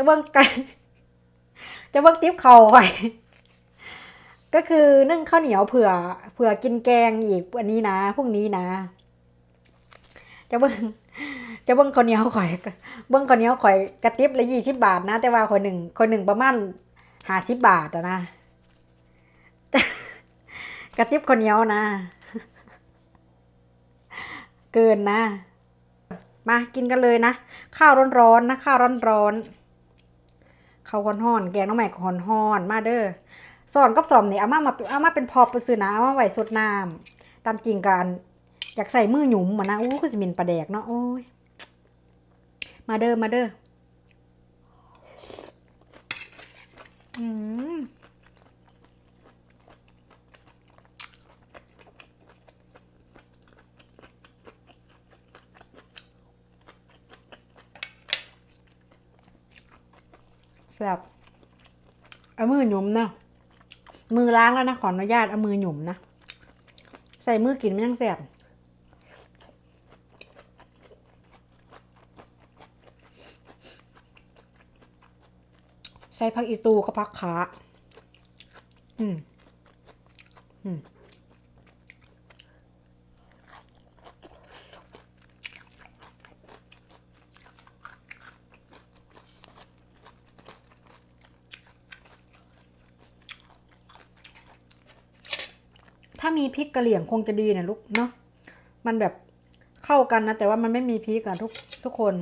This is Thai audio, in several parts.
จะเบิ่งกันจะเบิ่งติ๊บเขาไว้ก็คือนึ่งข้าวเหนียวเผื่อ เผื่อกินแกงอีกวันนี้นะพรุ่งนี้นะ จะเบิ่งจะเบิ่งข้าวเหนียวข่อย เบิ่งข้าวเหนียวข่อยกระติบละยี่สิบบาทนะ แต่ว่าคนหนึ่งคนหนึ่งประมาณห้าสิบบาทอะนะกระติบข้าวเหนียวนะ เกินนะ มากินกันเลยนะ ข้าวร้อนๆนะ ข้าวร้อนๆ ข้าวฮ้อน แกงน้องใหม่ก็ฮ้อนมาเด้อสอนกับสอมนี่เอามามาเอามาเป็นพอไปซื้อนะเอามาไหวสดน้ำตามจริงการอยากใส่มือหยุมมานะอู้คือจะมินปลาแดกเนาะโอ้ยมาเด้อมาเด้ออืม แซ่บเอามือหยุมนะมือล้างแล้วนะขออนุญาตเอามือหยุมนะใส่มือกินมันยังแซ่บใช้ผักอีตูกับผักขาอืมอืมามีพริกกะเหรี่ยงคงจะดีนะลูกเนาะมันแบบเข้ากันนะ แต่ว่ามันไม่มีพริกอะทุกทุกคน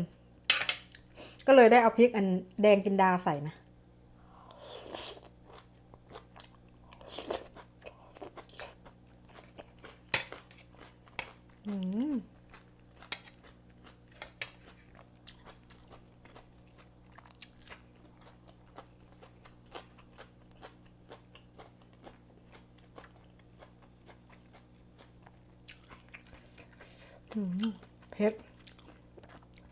ก็เลยได้เอาพริกอันแดงจินดาใส่นะอืม เผ็ด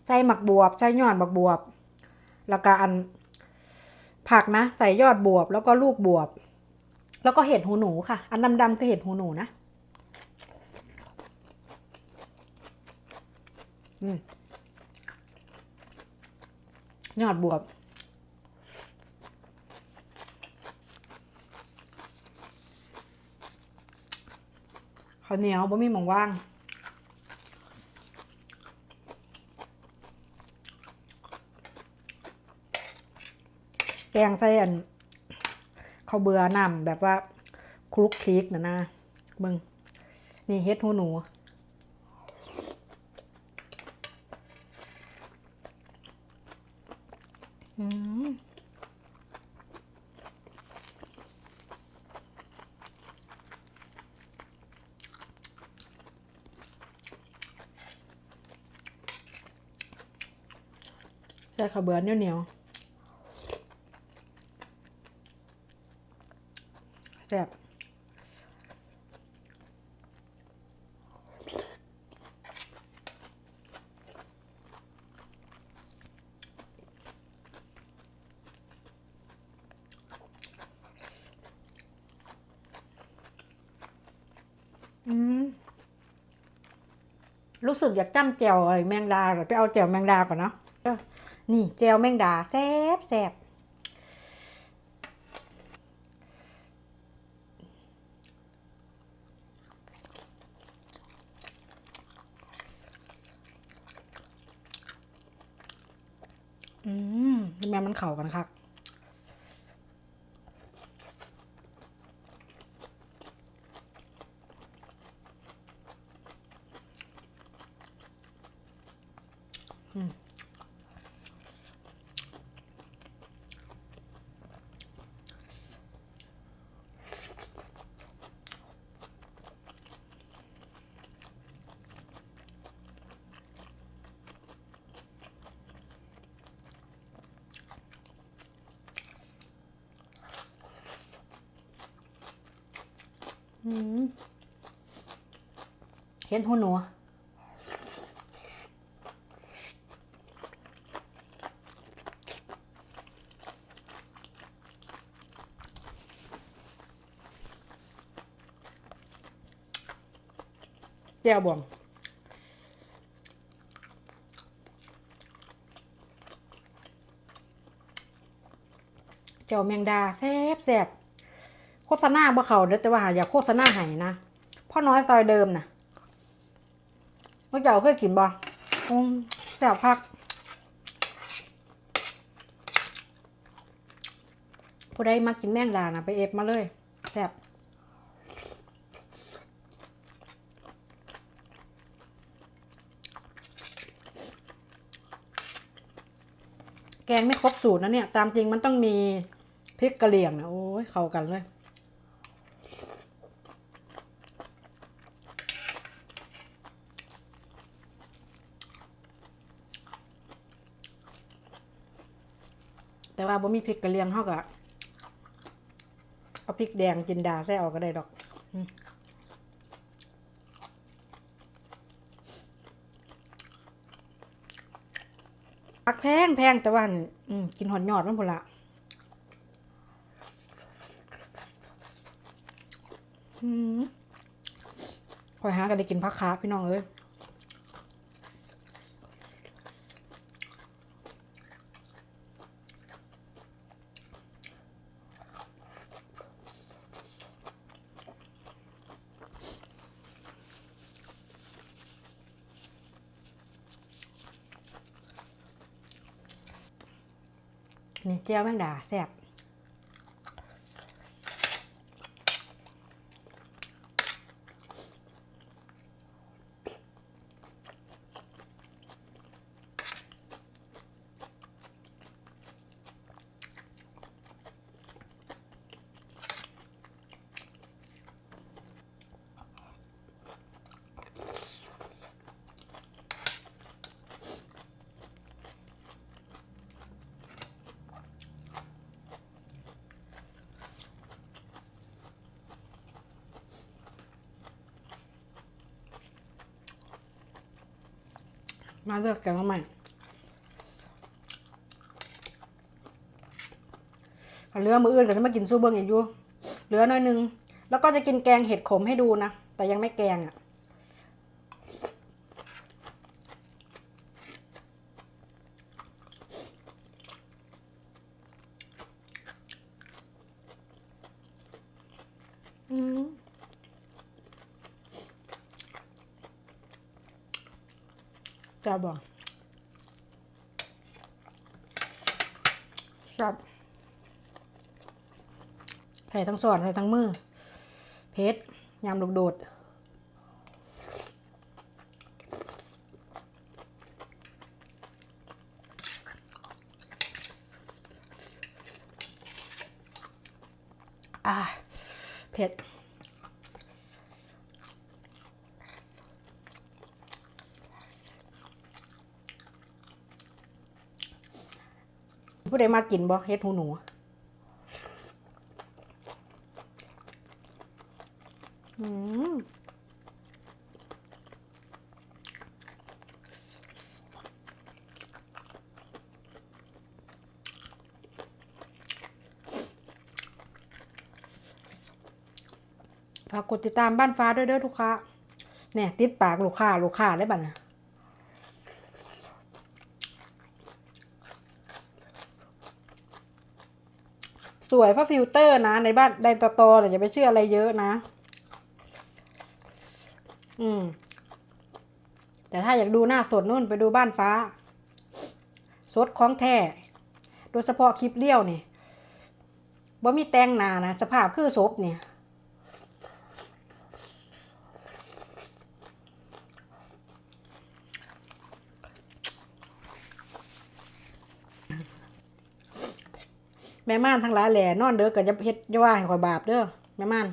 ใส่หมักบวบ ใส่ยอดหมักบวบ แล้วก็อัน ผักนะ ใส่ยอดบวบ แล้วก็ลูกบวบ แล้วก็เห็ดหูหนูค่ะ อันดำๆคือเห็ดหูหนูนะอยอดบวบข้าวเหนียวบ่มีหมองว่าง แกงใส่อันข้าวเบื่อน้ำแบบว่าคลุกคลิกนะนะเบิงนี่เฮ็ดหูหนูอืมใส่ข้าวเบื่อเหนียวเหนียวๆ แซ่บอืมรู้สึกอยากจ้ำแจวไอ้แมงดาเดี๋ยไปเอาแจวแมงดาก่อนเนาะนี่แจวแมงดาแซ่บแซ่บอืม แม่มันเข่ากันคักอืม เห็นหูหนูแจ่วบวงเจ้าแมงดาแซ่บแซ่บ โฆษณาบ่เขาเด้อแต่ว่าอย่าโฆษณาให้นะพ่อน้อยซอยเดิมนะว่าเจ้าเคยกินบ่อืมแซ่บคักผู้ใดมากินแมงดานะไปเอฟมาเลยแซ่บแกงไม่ครบสูตรนะเนี่ย ตามจริงมันต้องมีพริกกะเหรี่ยงนะโอ้ยเข้ากันเลย แต่ว่าบ่มีพริกกระเหรี่ยงเท่ากับเอาพริกแดงจินดาใส่ออกก็ได้ดอกผักแพงแพงแต่ว่ากินหอนยอดมันพุ่นละอืมคอยหากันได้กินผักขาพี่น้องเอ้ย นี่เจียวแมงดาแซ่บ มาเลือกแกงมาใหม่เหลือมืออื่นก็จะมากินซูเบิงอีกอยู่เหลือหน้อยนึง แล้วก็จะกินแกงเห็ดขมให้ดูนะ แต่ยังไม่แกงอะ อืม จะบอกครับใส่ทั้งส่วนใส่ทั้งมือ เพชรยำโดดอ่าเผ็ด ผู้ใดมากินบ่เฮ็ดหูหนูอืมฝากกดติดตามบ้านฟ้าด้วยเด้อทุกค้าเนี่ยติดปากลูกค้าลูกค้าได้บัดเนี่ย วยเพราะฟิลเตอร์นะ ในบ้านในตอตๆแต่อย่าไปเชื่ออะไรเยอะนะ อืม แต่ถ้าอยากดูหน้าสดนู่นไปดูบ้านฟ้า สดของแท้ โดยเฉพาะคลิปเลี้ยวนี่บ่มีแต่งหนานะ สภาพคือศพเนี่ย แม่ม่านทั้งหลายแหล่นอนเด้อก็จะเฮ็ดอย่าว่าให้ข่อยบาปเด้อแม่ม่าน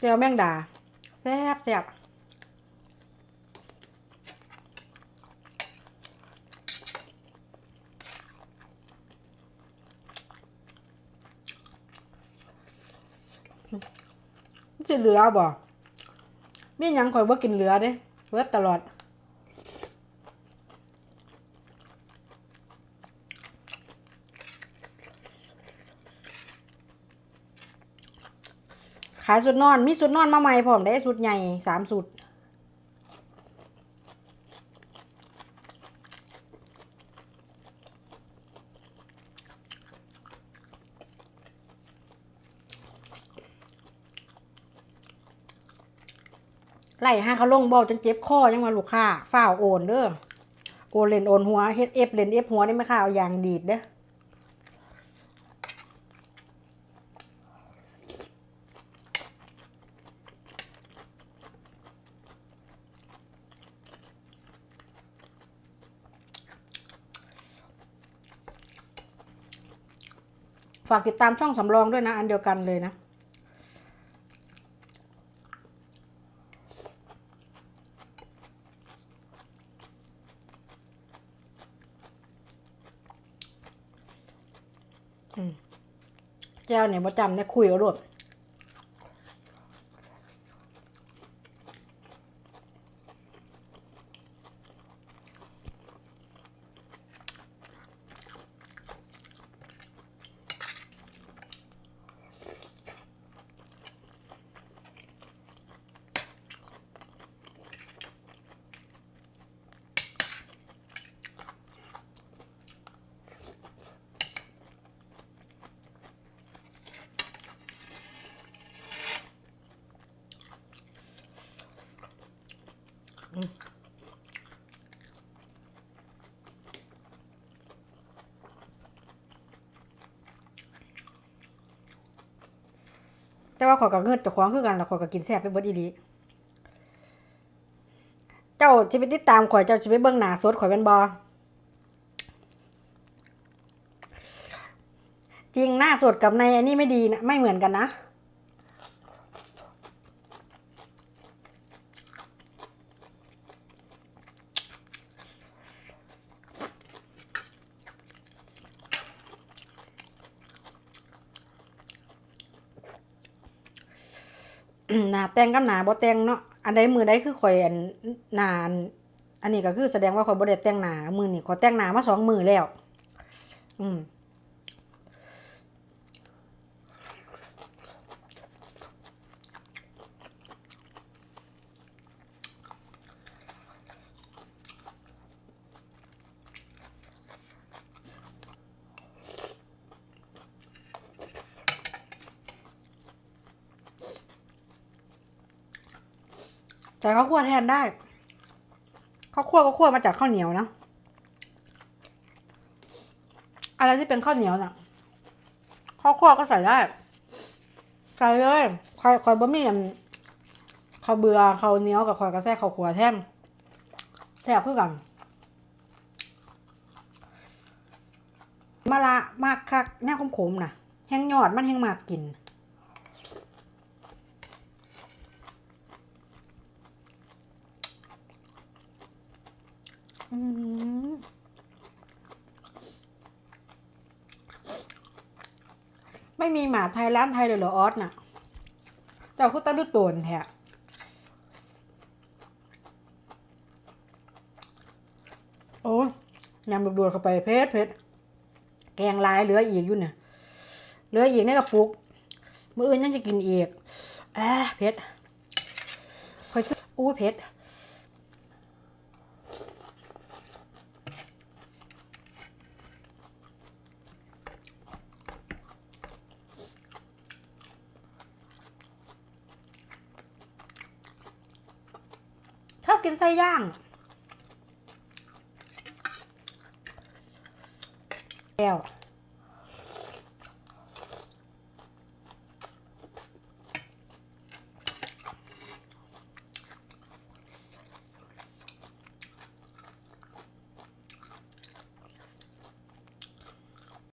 เจลแมงดาแซ่บแซ่บจะเหลือบ่มียังคอยว่ากินเหลือเด้เลือตลอด ขายสุดนอน มีสุดนอนมาใหม่พร้อมได้สุดใหญ่สามสุดไล่ห้าเขาลงบอจนเจ็บคอยังมาลูกค้าฝ้าโอนเด้อโอนเล่นโอนหัวเฮ็ดเอฟเล่นเอฟหัวได้ไหมคะเอายางดีดเด้อ ฝากติดตามช่องสำรองด้วยนะ อันเดียวกันเลยนะแก้วเนี่ยประจำเนี่ยคุยกับรถ แต่ว่าขอยกับเงินตัวของคือกันแล้วขอยก็กินแซ่บไปเบิดอีหลีเจ้าจะไปติดตามข่อยเจ้าจะไปเบิ่งหน้าสดข่อยเป็นบอจริงหน้าสดกับในอันนี้ไม่ดีนะไม่เหมือนกันนะ หนาแต่งกับหนาบ่แต่งเนาะอันใดมือใดคือข่อยอันหนาอันอันนี้ก็คือแสดงว่าข่อยบ่ได้แต่งหนามือนี่ข่อยแต่งหนามาสองมือแล้ว อืม แต่ข้าวคั่วแทนได้ข้าวคั่วก็คั่วมาจากข้าวเหนียวนะอะไรที่เป็นข้าวเหนียวน่ะข้าวคั่วก็ใส่ได้ใส่เลยคอยคอยบะหมี่อันข้าวเบือข้าวเหนียวกับคอยกระแทกข้าวขัวแท่มแซ่บเพื่อกันมาละมากคักแน่ขมๆน่ะแห้งยอดมันแห้งมากกิน ไม่มีหมาไทยร้านไทยเลยเหรอออสน่ะเจ้าคือตะลุโตนแท้โอ้ยยำดูดๆเข้าไปเพชรเพชรแกงลายเหลืออีกอยู่เนี่ยเหลืออีกในกระปุกมื้ออื่นยังจะกินอีกแอะเพชรคอยซื้ออู้เพชร กินไส้ย่างแก้ว